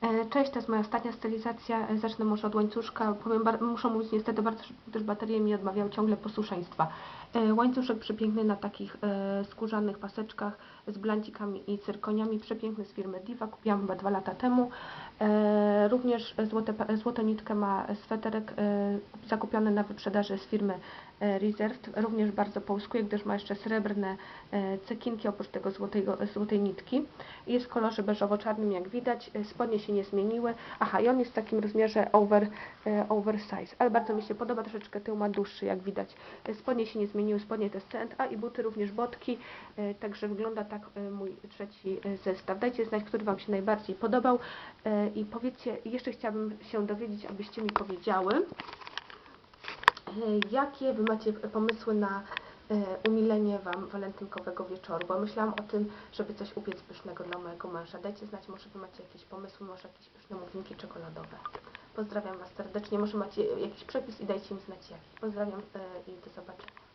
E, Cześć, to jest moja ostatnia stylizacja. E, Zacznę może od łańcuszka. Powiem, muszę mówić niestety bardzo szybko, gdyż baterie mi odmawiały ciągle posłuszeństwa. E, Łańcuszek przepiękny na takich skórzanych paseczkach z blancikami i cyrkoniami. Przepiękny z firmy Diva. Kupiłam chyba dwa lata temu. Również złote, złotą nitkę ma sweterek zakupiony na wyprzedaży z firmy Reserved. Również bardzo połyskuje, gdyż ma jeszcze srebrne cekinki oprócz tego złotego, złotej nitki. Jest w kolorze beżowo-czarnym, jak widać. Spodnie się nie zmieniły. Aha, i on jest w takim rozmiarze over, e, oversize, ale bardzo mi się podoba. Troszeczkę tył ma dłuższy, jak widać. E, Spodnie się nie zmieniły, spodnie cent, a i buty również botki. E, Także wygląda tak mój trzeci zestaw. Dajcie znać, który Wam się najbardziej podobał i powiedzcie, jeszcze chciałabym się dowiedzieć, abyście mi powiedziały, jakie Wy macie pomysły na e, umilenie Wam walentynkowego wieczoru, bo myślałam o tym, żeby coś upiec pysznego dla mojego męża. Dajcie znać, może Wy macie jakieś pomysły, może jakieś pyszne muffinki czekoladowe. Pozdrawiam Was serdecznie, może macie jakiś przepis i dajcie mi znać jaki. Pozdrawiam e, i do zobaczenia.